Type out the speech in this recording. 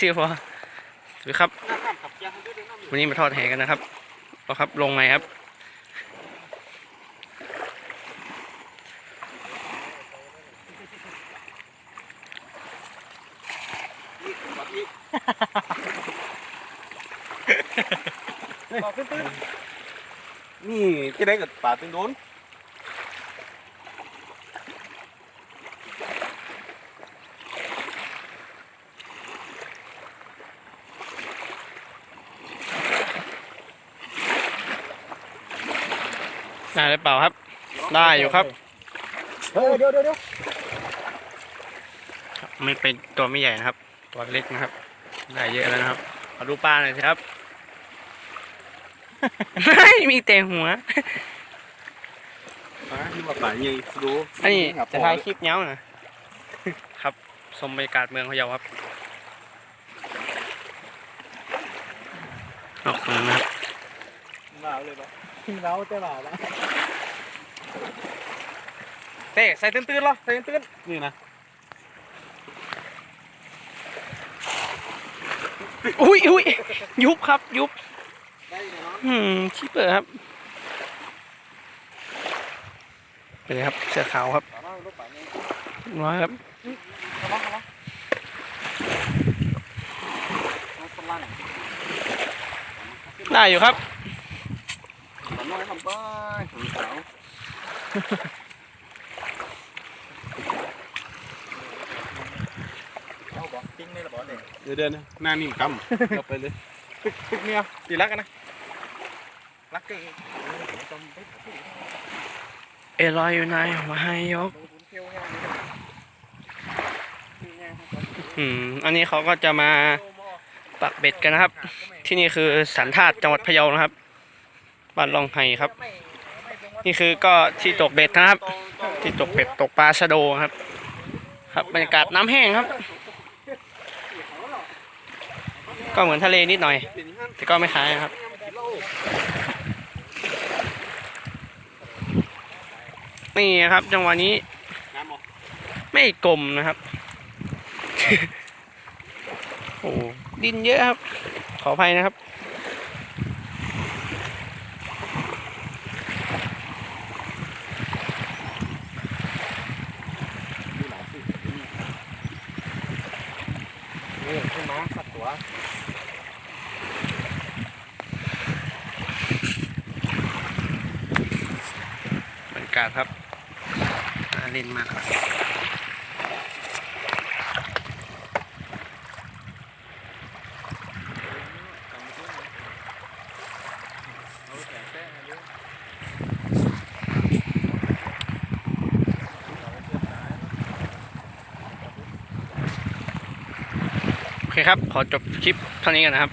ซิวพอสวัสดีครับ วันนี้มาทอดแหกันนะครับก็ครับ ลงไหมครับ นี่จะได้กับป่าตึงโดน ได้หรือเปล่าครับ ได้อยู่ครับ เฮ้ยเดี๋ยวเดี๋ยวเดี๋ยวไม่เป็นตัวไม่ใหญ่นะครับ ตัวเล็กนะครับ ได้เยอะแล้วนะครับขอดูปลาหน่อยสิครับ ไม่มีแต่หัวป่าที่ว่าป่ายังดูอันนี้จะถ่ายคลิปเนี้ยนะครับชมบรรยากาศเมืองพะเยาครับออกเมืองนะครับ มาเลยปะเราจะหล่อแล้วเต้ใส่ตื้นๆเหรอใส่ตื้นๆนี่นะอุ้ยอุ้ยยุบครับ ยุบได้เลยเนาะอืมชิปเปอร์ครับเป็นไงครับ เสื้อขาวครับป่าน้อยรถป่ายังเรียบร้อยครับกระลังกระลังรถกระลังได้อยู่ครับ ป่าน้อยทำไปสาวเอาบอกปิ้งได้หรอบอกเด็กเดี๋ยวเดินนะหน้านิ่มกำเราไปเลยตึกตึกเมียตีรักกันนะรักเก่งเอลอยอยู่ไหนมาให้ยกอืมอันนี้เขาก็จะมาปักเบ็ดกันนะครับ ที่นี่คือสันธาตุจังหวัดพะเยานะครับ บ้านลองไห้ครับ นี่คือก็ที่ตกเบ็ดนะครับ ที่ตกเบ็ดตกปลาชะโดครับ ครับบรรยากาศน้ำแห้งครับ ก็เหมือนทะเลนิดหน่อย แต่ก็ไม่คล้ายครับนี่ครับจังหวะนี้ ไม่กลมนะครับ โอ้ดินเยอะครับ ขออภัยนะครับ นี่ขึ้นมาสักตัวบรรยากาศครับน่าเล่นมากครับ โอ เคครับ ขอจบคลิปเท่านี้กันนะครับ